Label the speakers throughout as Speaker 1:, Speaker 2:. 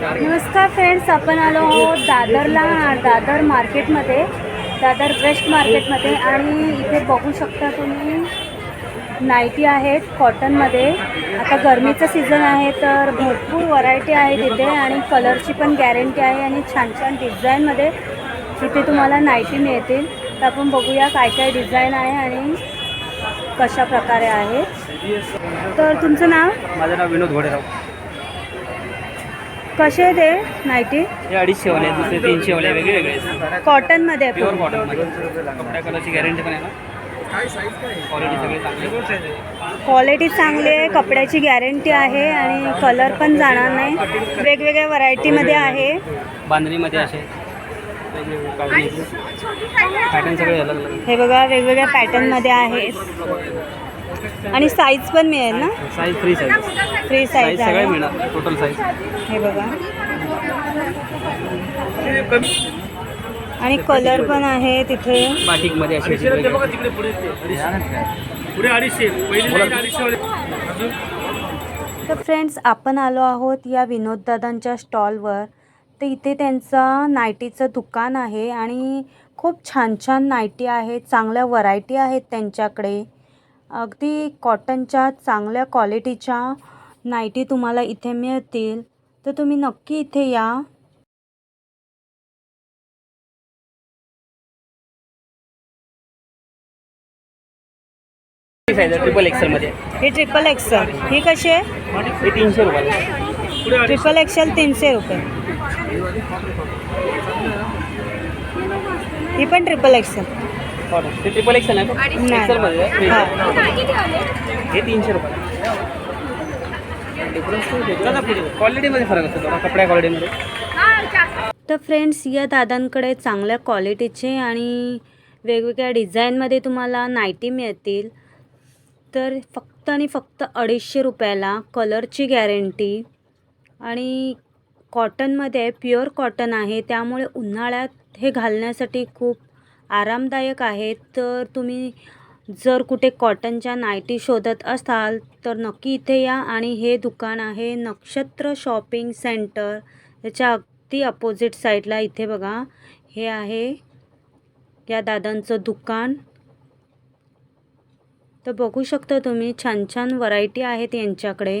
Speaker 1: नमस्कार फ्रेंड्स आपण आलो आहोत दादरला दादर मार्केटमध्ये दादर वेस्ट मार्केटमध्ये आणि इथे बघू शकता तुम्ही नाईटी आहेत कॉटनमध्ये. आता गरमीचं सीझन आहे तर भरपूर व्हरायटी आहे तिथे. आणि कलरची पण गॅरंटी आहे आणि छान छान डिझाईनमध्ये तिथे तुम्हाला नाईटी मिळतील. तर आपण बघूया काय काय डिझाईन आहे आणि कशा प्रकारे आहे. तर तुमचं नाव?
Speaker 2: माझं नाव विनोद घोडेराव.
Speaker 1: कसे आहे ते? नाईटी?
Speaker 2: हे अडीचशे वाले आहेत दुसरे तीनशे वाले वेगळे वेगळे आहेत.
Speaker 1: कॉटनमध्ये आहे
Speaker 2: प्युअर
Speaker 1: पूर्ण.
Speaker 2: कॉटनमध्ये कपड्या कलरची गॅरंटी पण आहे ना? क्वालिटी सगळी चांगली
Speaker 1: क्वालिटी चांगली आहे कपड्याची गॅरंटी आहे आणि कलर पण जाणार नाही. वेगवेगळ्या व्हरायटीमध्ये आहे.
Speaker 2: बांधणीमध्ये असे. पॅटर्न सगळे अलग अलग
Speaker 1: हे बघा वेगवेगळ्या पॅटर्नमध्ये आहे आणि साईज पण मिळेल ना?
Speaker 2: Size free size
Speaker 1: free
Speaker 2: size सगळे
Speaker 1: आहे.
Speaker 2: मिळणार टोटल साईज
Speaker 1: हे बघा. आणि कलर पण आहे तिथे.
Speaker 2: बाटिकमध्ये असे
Speaker 3: पुढे अडीचशे. पहिले अडीचशे वाले
Speaker 1: तर फ्रेंड्स आपण आलो आहोत या विनोददादांच्या स्टॉलवर तर इथे त्यांचं नायटीचं दुकान आहे आणि खूप छान छान नायटी आहेत चांगल्या व्हरायटी आहेत त्यांच्याकडे. अगदी कॉटनच्या चांगल्या क्वालिटीच्या नायटी तुम्हाला इथे मिळतील. तर तुम्ही नक्की इथे या.
Speaker 2: ट्रिपल एक्सेलमध्ये
Speaker 1: हे ट्रिपल एक्सेल ही कशी आहे
Speaker 2: हे तीनशे रुपये
Speaker 1: ट्रिपल एक्सेल तीनशे रुपये. ही पण ट्रिपल एक्सेल
Speaker 2: ते ट्रिपल एक्सेल आहे का
Speaker 1: नाही.
Speaker 2: एक्सेलमध्ये आहे.
Speaker 1: हा.
Speaker 2: तीनशे रुपये. क्वालिटीमध्ये फरक असतो थोडा कपड्या क्वालिटीमध्ये
Speaker 1: तर फ्रेंड्स या दादांकडे चांगल्या क्वालिटीचे आणि वेगवेगळ्या डिझाईनमध्ये तुम्हाला नायटी मिळतील. तर फक्त आणि फक्त अडीचशे रुपयाला कलरची गॅरंटी आणि कॉटनमध्ये प्युअर कॉटन आहे. त्यामुळे उन्हाळ्यात हे घालण्यासाठी खूप आरामदायक आहेत तर तुम्ही जर कुठे कॉटनच्या नायटी शोधत असाल तर नक्की इथे या. आणि हे दुकान आहे नक्षत्र शॉपिंग सेंटर. याच्या अगदी अपोजिट साईडला इथे बघा. हे आहे या दादांचं दुकान. तर बघू शकता तुम्ही छान छान व्हरायटी आहेत यांच्याकडे.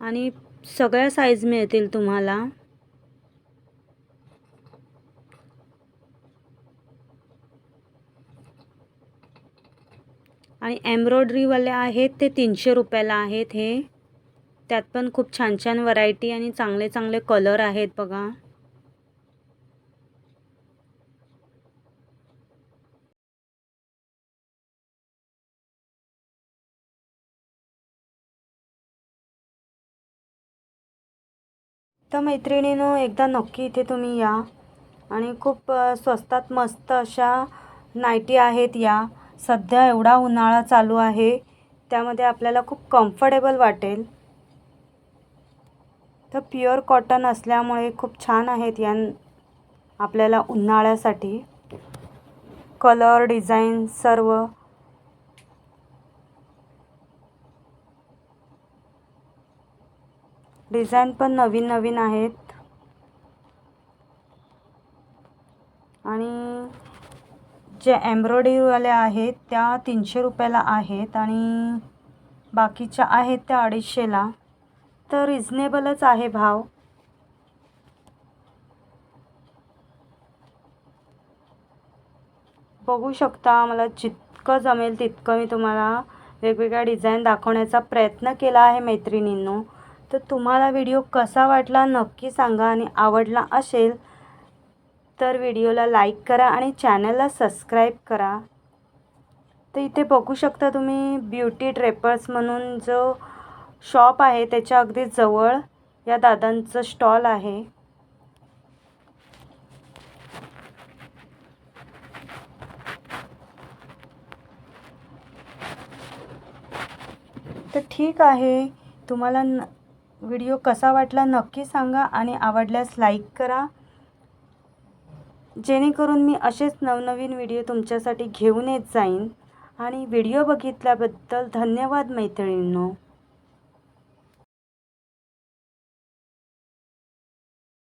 Speaker 1: आणि सगळ्या साईज मिळतील तुम्हाला. आणि एम्ब्रॉयडरीवाले आहेत ते तीनशे रुपयाला आहेत हे. त्यात पण खूप छान छान व्हरायटी आणि चांगले चांगले कलर आहेत बघा. तर मैत्रिणीनो एकदा नक्की इथे तुम्ही या. आणि खूप स्वस्तात मस्त अशा नाईटी आहेत या. सध्या एवढा उन्हाळा चालू आहे. त्यामध्ये आपल्याला खूप कम्फर्टेबल वाटेल. तर प्युअर कॉटन असल्यामुळे खूप छान आहेत या आपल्याला उन्हाळ्यासाठी. कलर डिझाईन सर्व डिझाईन पण नवीन नवीन आहेत. आणि जे एम्ब्रॉयडरीवाल्या आहेत त्या तीनशे रुपयाला आहेत आणि बाकीच्या आहेत त्या अडीचशेला. तर रिझनेबलच आहे भाव. बघू शकता मला जितकं जमेल तितकं मी तुम्हाला वेगवेगळ्या डिझाईन दाखवण्याचा प्रयत्न केला आहे मैत्रिणींनो. तर तुम्हाला व्हिडिओ कसा वाटला नक्की सांगा आणि आवडला असेल तर व्हिडिओला लाईक करा आणि चॅनलला सबस्क्राईब करा. तर इथे बघू शकता तुम्ही ब्युटी ट्रेपर्स म्हणून जो शॉप आहे त्याच्या अगदी जवळ या दादांचं स्टॉल आहे. तर ठीक आहे तुम्हाला न व्हिडिओ कसा वाटला नक्की सांगा आणि आवडल्यास लाईक करा. जेणेकरून मी असेच नवनवीन व्हिडिओ तुमच्यासाठी घेऊन येत जाईन. आणि व्हिडिओ बघितल्याबद्दल धन्यवाद मैत्रिणींनो.